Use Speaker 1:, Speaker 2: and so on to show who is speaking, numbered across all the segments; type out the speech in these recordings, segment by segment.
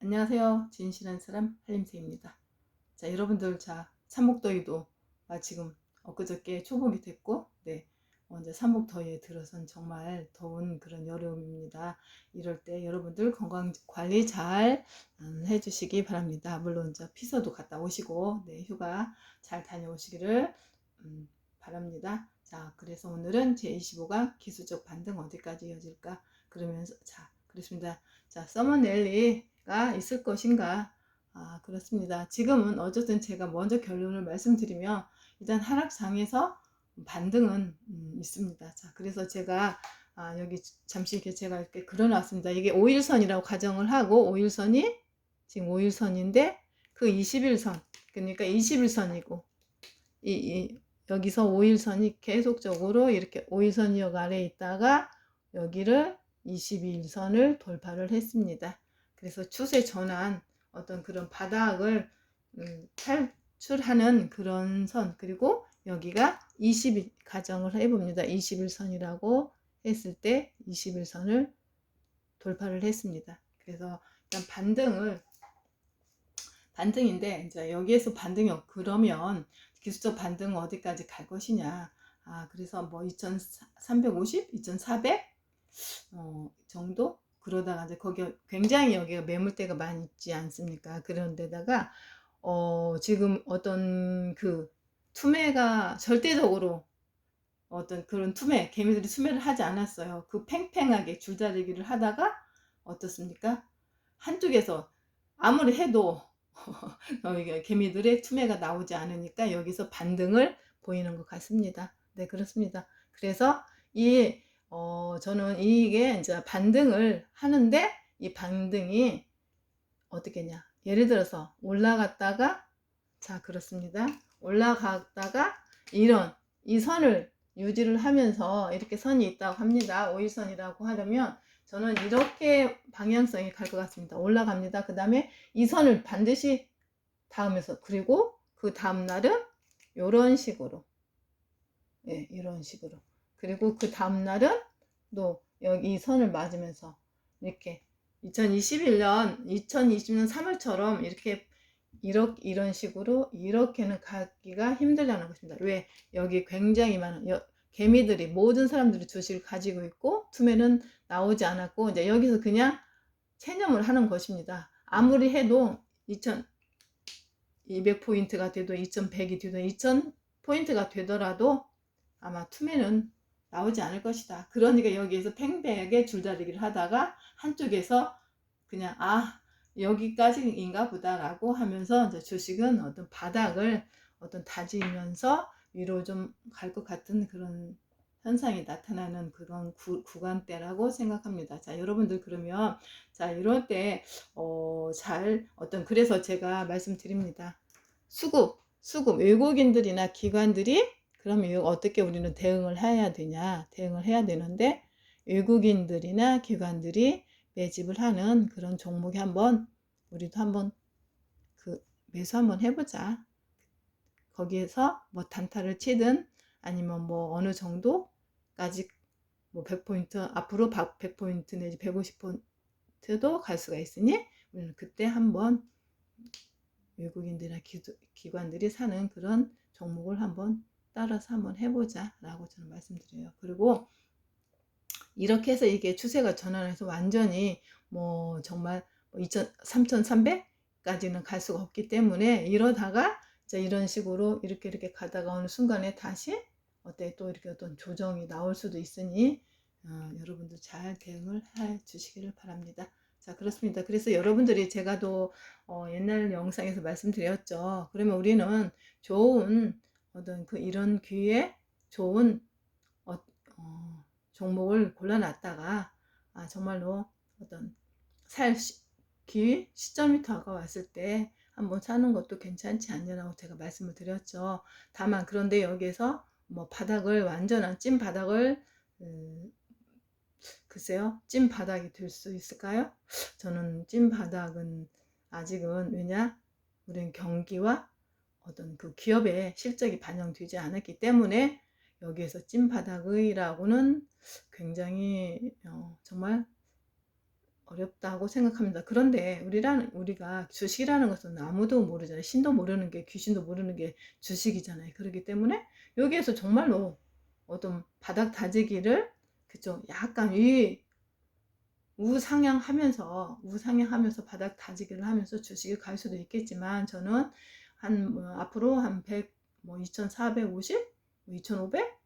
Speaker 1: 안녕하세요. 진실한 사람 한림새입니다. 자, 여러분들 자, 삼복더위도 아, 지금 엊그저께 초복이 됐고, 네, 언제 삼복더위에 들어선 정말 더운 그런 여름입니다. 이럴 때 여러분들 건강 관리 잘 음, 해주시기 바랍니다. 물론 저 피서도 갔다 오시고, 네, 휴가 잘 다녀오시기를 음, 바랍니다. 자, 그래서 오늘은 제25가 기술적 반등 어디까지 이어질까? 그러면서 자, 그렇습니다. 자, 서머넬리 가 있을 것인가? 아, 그렇습니다. 지금은 어쨌든 제가 먼저 결론을 말씀드리면 일단 하락장에서 반등은 음, 있습니다. 자, 그래서 제가 아, 여기 잠시 이렇게 제가 이렇게 그려놨습니다. 이게 5일선이라고 가정을 하고 5일선이 지금 5일선인데 그 21선 그러니까 21선이고 이, 이 여기서 5일선이 계속적으로 이렇게 5일선이역 아래에 있다가 여기를 22일선을 돌파를 했습니다. 그래서 추세 전환 어떤 그런 바닥을 음, 탈출하는 그런 선 그리고 여기가 20일 가정을 해봅니다. 21선이라고 했을 때 21선을 돌파를 했습니다. 그래서 일단 반등을 반등인데 이제 여기에서 반등이 없- 그러면 기술적 반등은 어디까지 갈 것이냐. 아, 그래서 뭐 2350, 2400 어, 정도 그러다가 이제 거기 굉장히 여기가 매물대가 많이 있지 않습니까? 그런 데다가 어, 지금 어떤 그 투매가 절대적으로 어떤 그런 투매, 개미들이 투매를 하지 않았어요. 그 팽팽하게 줄다리기를 하다가 어떻습니까? 한쪽에서 아무리 해도 개미들의 투매가 나오지 않으니까 여기서 반등을 보이는 것 같습니다. 네, 그렇습니다. 그래서 이, 어, 저는 이게 이제 반등을 하는데 이 반등이 어떻게냐. 예를 들어서 올라갔다가, 자, 그렇습니다. 올라갔다가 이런, 이 선을 유지를 하면서 이렇게 선이 있다고 합니다. 5일선이라고 하려면 저는 이렇게 방향성이 갈 것 같습니다. 올라갑니다. 그 다음에 이 선을 반드시 닿으면서 그리고 그 다음 날은 이런 식으로 예, 이런 식으로 그리고 그 다음 날은 또 여기 이 선을 맞으면서 이렇게 2021년 2020년 3월처럼 이렇게 이렇게 이런 식으로 이렇게는 가기가 힘들다는 것입니다. 왜 여기 굉장히 많은 여, 개미들이 모든 사람들이 주식을 가지고 있고 투매는 나오지 않았고 이제 여기서 그냥 체념을 하는 것입니다. 아무리 해도 2200 포인트가 돼도 2100이 돼도 2000 포인트가 되더라도 아마 투매는 나오지 않을 것이다. 그러니까 여기에서 팽팽하게 줄다리기를 하다가 한쪽에서 그냥 아 여기까지인가 보다라고 하면서 이제 주식은 어떤 바닥을 어떤 다지면서 위로 좀 갈 것 같은 그런 현상이 나타나는 그런 구, 구간대라고 생각합니다. 자, 여러분들 그러면 자, 이럴 때 어, 잘 어떤 그래서 제가 말씀드립니다. 수급, 수급 외국인들이나 기관들이 그러면 이거 어떻게 우리는 대응을 해야 되냐? 대응을 해야 되는데 외국인들이나 기관들이 매집을 하는 그런 종목이 한번 우리도 한번 그 매수 한번 해보자. 거기에서 뭐 단타를 치든 아니면 뭐 어느 정도까지 뭐 100포인트 앞으로 100포인트 내지 150포인트도 갈 수가 있으니 우리는 그때 한번 외국인들이나 기, 관들이 사는 그런 종목을 한번 따라서 한번 해보자 라고 저는 말씀드려요. 그리고 이렇게 해서 이게 추세가 전환해서 완전히 뭐 정말 3,300까지는 갈 수가 없기 때문에 이러다가 이런 식으로 이렇게 이렇게 가다가 어느 순간에 다시 어때 또 이렇게 어떤 조정이 나올 수도 있으니 어, 여러분들 잘 대응을 해 주시기를 바랍니다. 자 그렇습니다. 그래서 여러분들이 제가 또 어, 옛날 영상에서 말씀드렸죠. 그러면 우리는 좋은 어떤 그 이런 기회에 좋은 어, 어, 종목을 골라놨다가 아, 정말로 어떤 살 시, 기회 시점이 다가왔을 때 한번 사는 것도 괜찮지 않냐고 제가 말씀을 드렸죠. 다만 그런데 여기에서 뭐 바닥을 완전한 찐 바닥을 음, 글쎄요 찐 바닥이 될 수 있을까요? 저는 찐 바닥은 아직은 왜냐 우리는 경기와 어떤 그 기업의 실적이 반영되지 않았기 때문에 여기에서 찐 바닥이라고는 굉장히 어, 정말 어렵다고 생각합니다. 그런데 우리라는 우리가 주식이라는 것은 아무도 모르잖아요. 신도 모르는 게 귀신도 모르는 게 주식이잖아요. 그렇기 때문에 여기에서 정말로 어떤 바닥 다지기를 그죠? 약간 위 우상향하면서 우상향하면서 바닥 다지기를 하면서 주식이 갈 수도 있겠지만 저는 한 뭐, 앞으로 한 100, 뭐 2,450, 2,500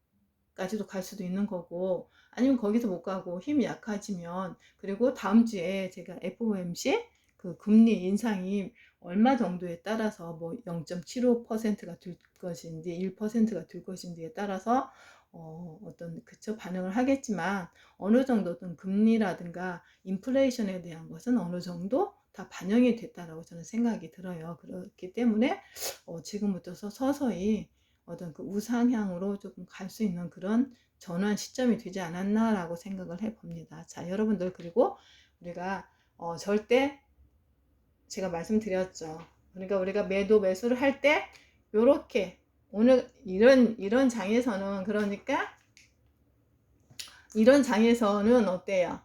Speaker 1: 까지도 갈 수도 있는 거고 아니면 거기서 못 가고 힘이 약해지면 그리고 다음 주에 제가 FOMC 그 금리 인상이 얼마 정도에 따라서 뭐 0.75%가 될 것인지 1%가 될 것인지에 따라서 어, 어떤 그쵸? 반응을 하겠지만 어느 정도 어떤 금리라든가 인플레이션에 대한 것은 어느 정도 다 반영이 됐다라고 저는 생각이 들어요. 그렇기 때문에 어, 지금부터 서서히 어떤 그 우상향으로 조금 갈 수 있는 그런 전환 시점이 되지 않았나라고 생각을 해봅니다. 자, 여러분들 그리고 우리가 어, 절대 제가 말씀드렸죠. 그러니까 우리가 매도 매수를 할 때 요렇게 오늘 이런 이런 장에서는 그러니까 이런 장에서는 어때요?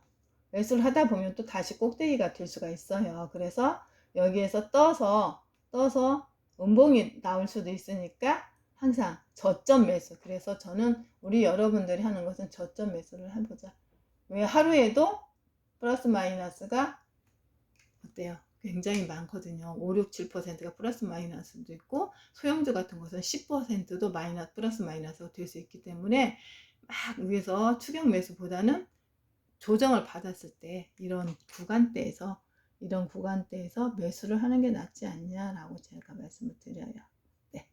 Speaker 1: 매수를 하다 보면 또 다시 꼭대기가 될 수가 있어요. 그래서 여기에서 떠서 떠서 음봉이 나올 수도 있으니까 항상 저점 매수. 그래서 저는 우리 여러분들이 하는 것은 저점 매수를 해보자. 왜 하루에도 플러스 마이너스가 어때요? 굉장히 많거든요. 5, 6, 7%가 플러스 마이너스도 있고 소형주 같은 것은 10%도 마이너스 플러스 마이너스가 될 수 있기 때문에 막 위에서 추격 매수보다는 조정을 받았을 때 이런 구간대에서 이런 구간대에서 매수를 하는 게 낫지 않냐라고 제가 말씀을 드려요. 네.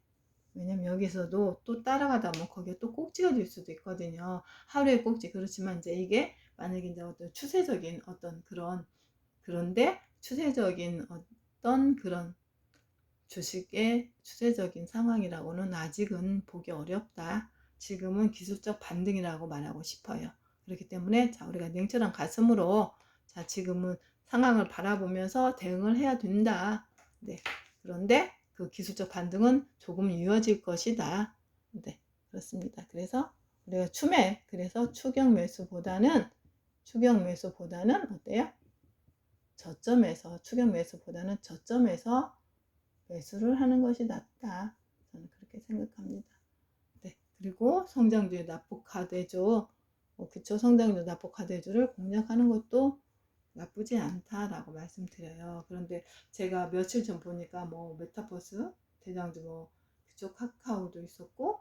Speaker 1: 왜냐면 여기서도 또 따라가다 보면 거기에 또 꼭지가 될 수도 있거든요. 하루에 꼭지 그렇지만 이제 이게 만약에 이제 어떤 추세적인 어떤 그런 그런데 추세적인 어떤 그런 주식의 추세적인 상황이라고는 아직은 보기 어렵다. 지금은 기술적 반등이라고 말하고 싶어요. 그렇기 때문에 자 우리가 냉철한 가슴으로 자 지금은 상황을 바라보면서 대응을 해야 된다. 네. 그런데 그 기술적 반등은 조금 이어질 것이다. 네. 그렇습니다. 그래서 우리가 추매 그래서 추격 매수보다는 추격 매수보다는 어때요? 저점에서 추격 매수보다는 저점에서 매수를 하는 것이 낫다. 저는 그렇게 생각합니다. 네. 그리고 성장주의 납북카대조 뭐 그쵸 성장주 납북카대조를 공략하는 것도 나쁘지 않다라고 말씀드려요. 그런데 제가 며칠 전 보니까 뭐 메타버스 대장주 뭐 그쪽 카카오도 있었고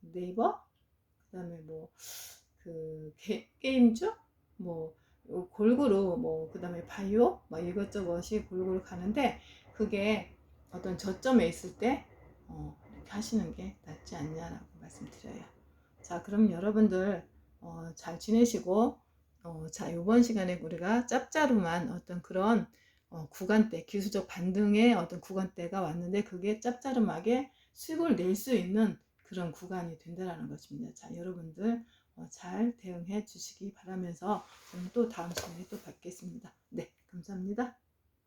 Speaker 1: 네이버 그다음에 뭐 그 게임주 뭐 골고루 뭐 그다음에 바이오 뭐 이것저것이 골고루 가는데 그게 어떤 저점에 있을 때 어, 이렇게 하시는 게 낫지 않냐라고 말씀드려요. 자 그럼 여러분들 어, 잘 지내시고 어, 자 이번 시간에 우리가 짭짤한 어떤 그런 어, 구간대 기술적 반등의 어떤 구간대가 왔는데 그게 짭짤하게 수익을 낼 수 있는 그런 구간이 된다라는 것입니다. 자 여러분들 어, 잘 대응해 주시기 바라면서 저는 또 다음 시간에 또 뵙겠습니다. 네, 감사합니다.